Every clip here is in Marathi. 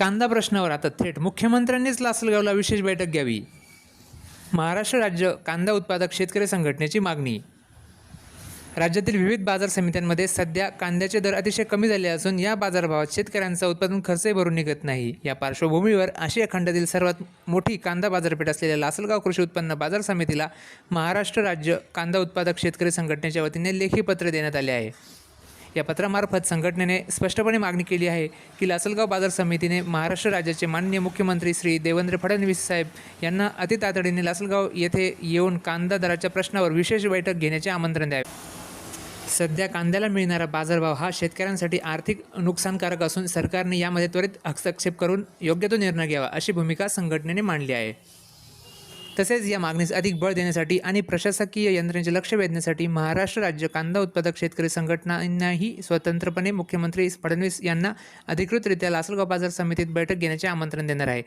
कांदा प्रश्नावर आता थेट मुख्यमंत्र्यांनीच लासलगावला विशेष बैठक घ्यावी. महाराष्ट्र राज्य कांदा उत्पादक शेतकरी संघटनेची मागणी. राज्यातील विविध बाजार समित्यांमध्ये सध्या कांद्याचे दर अतिशय कमी झाले असून या बाजारभावात शेतकऱ्यांचा उत्पादन खर्चही भरून निघत नाही. या पार्श्वभूमीवर आशिया खंडातील सर्वात मोठी कांदा बाजारपेठ असलेल्या लासलगाव कृषी उत्पन्न बाजार समितीला महाराष्ट्र राज्य कांदा उत्पादक शेतकरी संघटनेच्या वतीने लेखी पत्र देण्यात आले आहे. या पत्रामार्फत संघटनेने स्पष्टपणे मागणी केली आहे की लासलगाव बाजार समितीने महाराष्ट्र राज्याचे माननीय मुख्यमंत्री श्री देवेंद्र फडणवीस साहेब यांना अतितातडीने लासलगाव येथे येऊन कांदा दराच्या प्रश्नावर विशेष बैठक घेण्याचे आमंत्रण द्यावे. सध्या कांद्याला मिळणारा बाजारभाव हा शेतकऱ्यांसाठी आर्थिक नुकसानकारक असून सरकारने यामध्ये त्वरित हस्तक्षेप करून योग्य तो निर्णय घ्यावा अशी भूमिका संघटनेने मांडली आहे. तसेच या मागणीस अधिक बळ देण्यासाठी आणि प्रशासकीय यंत्रणेचे लक्ष वेधण्यासाठी महाराष्ट्र राज्य कांदा उत्पादक शेतकरी संघटनांनाही स्वतंत्रपणे मुख्यमंत्री फडणवीस यांना अधिकृतरित्या लासलगाव बाजार समितीत बैठक घेण्याचे आमंत्रण देणार आहे.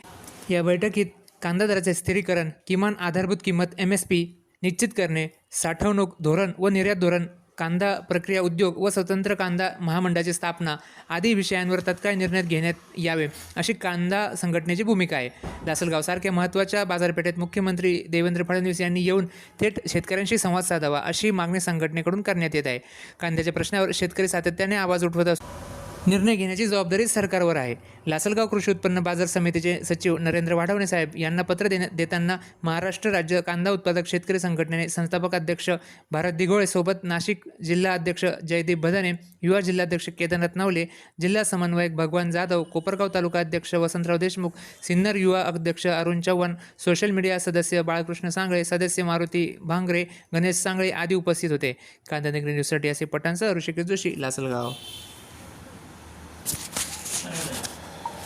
या बैठकीत कांदा दराचे स्थिरीकरण किमान आधारभूत किंमत एम एस पी निश्चित करणे साठवणूक धोरण व निर्यात धोरण कांदा प्रक्रिया उद्योग व स्वतंत्र कांदा महामंडळाची स्थापना आदी विषयांवर तत्काळ निर्णय घेण्यात यावे अशी कांदा संघटनेची भूमिका आहे. लासलगावसारख्या महत्त्वाच्या बाजारपेठेत मुख्यमंत्री देवेंद्र फडणवीस यांनी येऊन थेट शेतकऱ्यांशी संवाद साधावा अशी मागणी संघटनेकडून करण्यात येत आहे. कांद्याच्या प्रश्नावर शेतकरी सातत्याने आवाज उठवत असतो. निर्णय घेण्याची जबाबदारी सरकारवर आहे. लासलगाव कृषी उत्पन्न बाजार समितीचे सचिव नरेंद्र वाढवणे साहेब यांना पत्र देण्या देताना महाराष्ट्र राज्य कांदा उत्पादक शेतकरी संघटनेने संस्थापक अध्यक्ष भारत दिघोळे सोबत नाशिक जिल्हा अध्यक्ष जयदीप भदाने युवा जिल्हाध्यक्ष केदारनाथ नवले जिल्हा समन्वयक भगवान जाधव कोपरगाव तालुका अध्यक्ष वसंतराव देशमुख सिन्नर युवा अध्यक्ष अरुण चव्हाण सोशल मीडिया सदस्य बाळकृष्ण सांगळे सदस्य मारुती भांगरे गणेश सांगळे आदी उपस्थित होते. कांदा निगरी न्यूजसाठी असे पठाणसह ऋषिकेश जोशी लासलगाव.